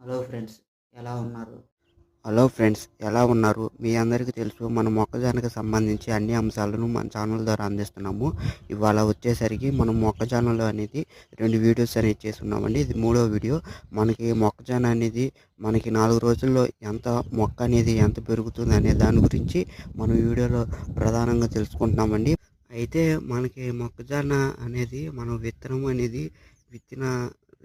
Hello friends ఎలా ఉన్నారు? Hello friends ఎలా ఉన్నారు? మీ అందరికీ తెలుసు మన మొక్కజొన్నకి సంబంధించి అన్ని అంశాలను మన ఛానల్ ద్వారా అందిస్తున్నాము. ఇవాళ వచ్చేసరికి మనం మొక్కజొన్నలో అనేది రెండు వీడియోస్ అనేది చేస్తున్నామండి. ఇది మూడో వీడియో. మనకి మొక్కజొన్న అనేది మనకి నాలుగు రోజుల్లో ఎంత మొక్క అనేది ఎంత పెరుగుతుంది అనే దాని గురించి మనం వీడియోలో ప్రధానంగా తెలుసుకుంటున్నామండి. అయితే మనకి మొక్కజొన్న అనేది మనం విత్తనం అనేది విత్తన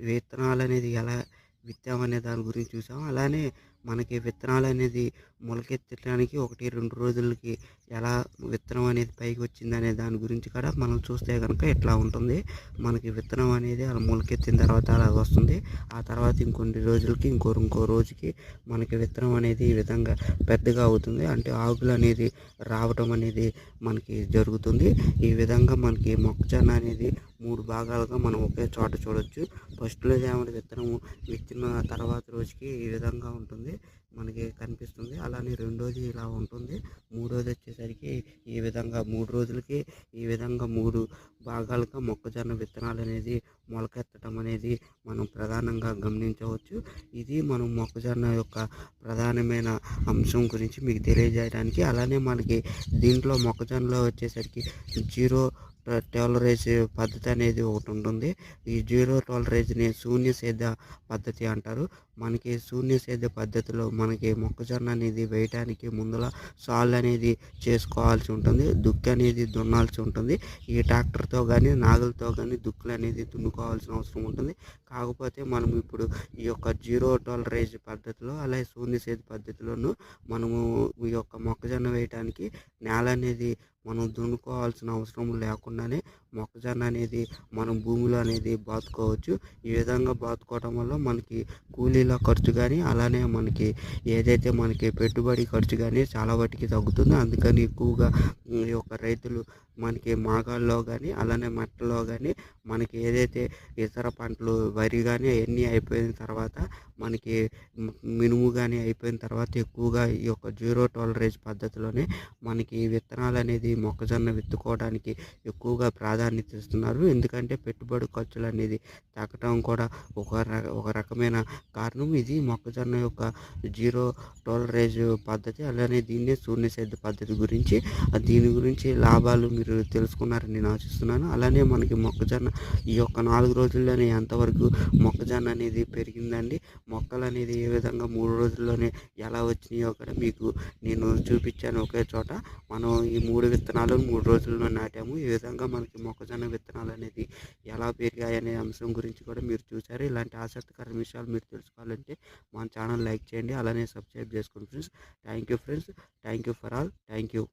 విత్తనాలు అనేది ఎలా విత్తామనే దాని గురించి చూసాం. అలానే మనకి విత్తనాలు అనేది మొలకెత్తడానికి ఒకటి రెండు రోజులకి ఎలా విత్తనం అనేది పైకి వచ్చింది అనే దాని గురించి కూడా మనం చూస్తే కనుక ఇట్లా ఉంటుంది. మనకి విత్తనం అనేది అలా మొలకెత్తిన తర్వాత అలా వస్తుంది. ఆ తర్వాత ఇంకొన్ని రోజులకి ఇంకో ఇంకో రోజుకి మనకి విత్తనం అనేది ఈ విధంగా పెద్దగా అవుతుంది. అంటే ఆకులు అనేది రావటం అనేది మనకి జరుగుతుంది. ఈ విధంగా మనకి మొక్కజొన్న అనేది మూడు భాగాలుగా మనం ఒకే చోట చూడొచ్చు. ఫస్ట్లో ఏమైనా విత్తనం విత్తిన తర్వాత రోజుకి ఈ విధంగా ఉంటుంది. మనకి కనిపిస్తుంది. అలానే రెండోది ఇలా ఉంటుంది. మూడోది వచ్చేసరికి ఈ విధంగా మూడు రోజులకి ఈ విధంగా మూడు భాగాలుగా మొక్కజొన్న విత్తనాలు అనేది మొలకెత్తడం అనేది మనం ప్రధానంగా గమనించవచ్చు. ఇది మనం మొక్కజొన్న యొక్క ప్రధానమైన అంశం గురించి మీకు తెలియజేయడానికి అలానే మనకి దీంట్లో మొక్కజొన్నలో వచ్చేసరికి జీరో టాలరేజ్ పద్ధతి అనేది ఒకటి ఉంటుంది. ఈ జీరో టాలరేజ్ని శూన్య సేద్య పద్ధతి అంటారు. మనకి శూన్య సేద్య పద్ధతిలో మనకి మొక్కజొన్న అనేది వేయటానికి ముందల సాల్ అనేది చేసుకోవాల్సి ఉంటుంది. దుక్కి అనేది దున్నాల్సి ఉంటుంది. ఈ ట్రాక్టర్తో కానీ నాగలతో కానీ దుక్కులు అనేది దున్నుకోవాల్సిన అవసరం ఉంటుంది. కాకపోతే మనం ఇప్పుడు ఈ యొక్క జీరో టాలరేజ్ పద్ధతిలో అలాగే శూన్య సేద్య పద్ధతిలోనూ మనము ఈ యొక్క మొక్కజొన్న వేయటానికి నేల అనేది మనం దున్నుకోవాల్సిన అవసరం లేకుండానే మొక్కజొన్న అనేది మనం భూమిలో అనేది బాతుకోవచ్చు. ఈ విధంగా బాతుకోవడం వల్ల మనకి కూలీల ఖర్చు కానీ అలానే మనకి ఏదైతే మనకి పెట్టుబడి ఖర్చు కానీ చాలా వాటికి తగ్గుతుంది. అందుకని ఎక్కువగా ఈ యొక్క రైతులు మనకి మాగాల్లో కానీ అలానే మట్టలో కానీ మనకి ఏదైతే ఇతర పంటలు వరి కానీ అవన్నీ అయిపోయిన తర్వాత మనకి మినుము కానీ అయిపోయిన తర్వాత ఎక్కువగా ఈ యొక్క జీరో టాలరేజ్ పద్ధతిలోనే మనకి విత్తనాలు అనేది మొక్కజొన్న విత్తుకోవడానికి ఎక్కువగా ప్రాధాన్యత ఇస్తున్నారు. ఎందుకంటే పెట్టుబడి ఖర్చులు అనేది తగ్గటం కూడా ఒక ర- ఒక రకమైన కారణం. ఇది మొక్కజొన్న యొక్క జీరో టోలరేజ్ పద్ధతి అలానే దీన్నే శూన్య సేద్య పద్ధతి గురించి దీని గురించి లాభాలు మీరు తెలుసుకున్నారని నేను ఆశిస్తున్నాను. అలానే మనకి మొక్కజొన్న ఈ యొక్క నాలుగు రోజుల్లోనే ఎంతవరకు మొక్కజొన్న అనేది పెరిగిందండి మొక్కలు అనేది ఏ విధంగా మూడు రోజుల్లోనే ఎలా వచ్చినాయో కూడా మీకు నేను చూపించాను ఒకే చోట. మనం ఈ మూడు విత్తనాలు మూడు రోజుల్లో నాటాము. ఈ విధంగా మనకి మొక్కజొన్న విత్తనాలు అనేది ఎలా పెరిగాయి అనే అంశం గురించి కూడా మీరు చూసారు. ఇలాంటి ఆసక్తికర విషయాలు మీరు తెలుసుకోవాలంటే మన ఛానల్ లైక్ చేయండి. అలానే సబ్స్క్రైబ్ చేసుకోండి friends. Thank you friends. Thank you for all. Thank you